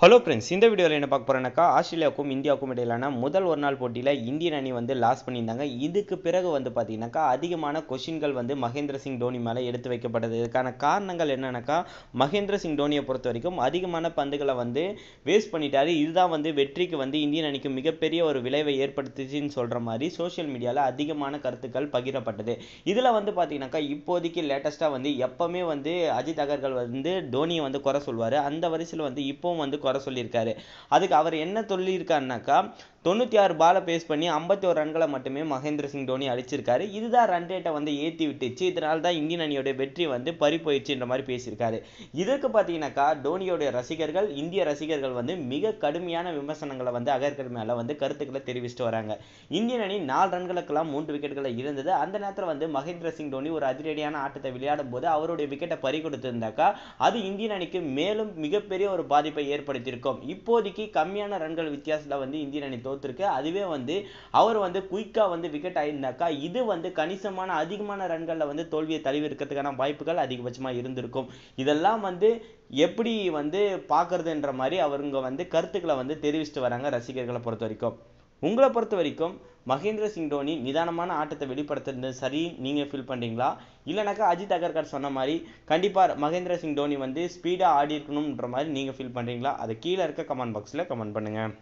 Hello friends இந்த வீடியோவில் என்ன பார்க்க போகிறேன்னாக்கா ஆஸ்திரேலியாவுக்கும் இந்தியாவுக்கும் இடையிலான முதல் ஒரு நாள் போட்டியில் இந்தியன் அணி வந்து லாஸ் பண்ணியிருந்தாங்க. இதுக்கு பிறகு வந்து பார்த்தீங்கன்னாக்கா அதிகமான கொஷின்கள் வந்து மகேந்திர சிங் தோனி மேலே எடுத்து வைக்கப்பட்டது. இதுக்கான காரணங்கள் என்னன்னாக்கா மகேந்திர சிங் தோனியை பொறுத்த வரைக்கும் அதிகமான பந்துகளை வந்து வேஸ்ட் பண்ணிட்டாரு. இதுதான் வந்து வெற்றிக்கு வந்து இந்தியன் அணிக்கு மிகப்பெரிய ஒரு விளைவை ஏற்படுத்துச்சுன்னு சொல்கிற மாதிரி சோஷியல் மீடியாவில் அதிகமான கருத்துக்கள் பகிரப்பட்டது. இதில் வந்து பார்த்தீங்கன்னாக்கா இப்போதைக்கு லேட்டஸ்ட்டாக வந்து எப்போவுமே வந்து அஜித் அகர்கள் வந்து தோனியை வந்து குறை சொல்வார். அந்த வரிசையில் வந்து இப்போவும் வந்து வர சொல்லியிருக்காரு. அதுக்கு அவர் என்ன சொல்லியிருக்காருனாக்கா தொண்ணூற்றி ஆறு பாலை பேஸ் பண்ணி ஐம்பத்தி ஒரு ரன்களை மட்டுமே மகேந்திர சிங் தோனி அடிச்சிருக்காரு. இதுதான் ரன் ரேட்டை வந்து ஏற்றி விட்டுச்சு. இதனால தான் இந்தியன் அணியோட வெற்றி வந்து பறி போயிடுச்சுன்ற மாதிரி பேசியிருக்காரு. இதற்கு பார்த்தீங்கன்னாக்கா தோனியோடைய ரசிகர்கள் இந்திய ரசிகர்கள் வந்து மிக கடுமையான விமர்சனங்களை வந்து அகர்கர் மேலே வந்து கருத்துக்களை தெரிவிச்சுட்டு வராங்க. இந்தியன் அணி நாலு ரன்களுக்கெல்லாம் மூன்று விக்கெட்டுகளை இருந்தது அந்த நேரத்தில் வந்து மகேந்திர சிங் தோனி ஒரு அதிரடியான ஆட்டத்தை விளையாடும் போது அவருடைய விக்கெட்டை பறி கொடுத்திருந்தாக்கா அது இந்தியன் அணிக்கு மேலும் மிகப்பெரிய ஒரு பாதிப்பை ஏற்படுத்தியிருக்கும். இப்போதைக்கு கம்மியான ரன்கள் வித்தியாசத்தில் வந்து இந்தியன் அணி தோத்துருக்கு. அதுவே வந்து அவர் வந்து குயிக்காக வந்து விக்கெட் ஆயிருந்தாக்கா இது வந்து கணிசமான அதிகமான ரன்களில் வந்து தோல்வியை தழுவி இருக்கிறதுக்கான வாய்ப்புகள் அதிகபட்சமாக இருந்திருக்கும். இதெல்லாம் வந்து எப்படி வந்து பார்க்கறதுன்ற மாதிரி அவருங்க வந்து கருத்துக்களை வந்து தெரிவிச்சுட்டு வராங்க ரசிகர்களை பொறுத்த வரைக்கும். உங்களை பொறுத்த வரைக்கும் மகேந்திர சிங் தோனி நிதானமான ஆட்டத்தை வெளிப்படுத்துறது சரி நீங்கள் ஃபீல் பண்ணுறீங்களா இல்லைனாக்கா அஜித் அகர்கர் சொன்ன மாதிரி கண்டிப்பாக மகேந்திர சிங் தோனி வந்து ஸ்பீடாக ஆடி இருக்கணுன்ற மாதிரி நீங்கள் ஃபீல் பண்ணுறீங்களா அதை கீழே இருக்க கமெண்ட் பாக்ஸில் கமெண்ட் பண்ணுங்கள்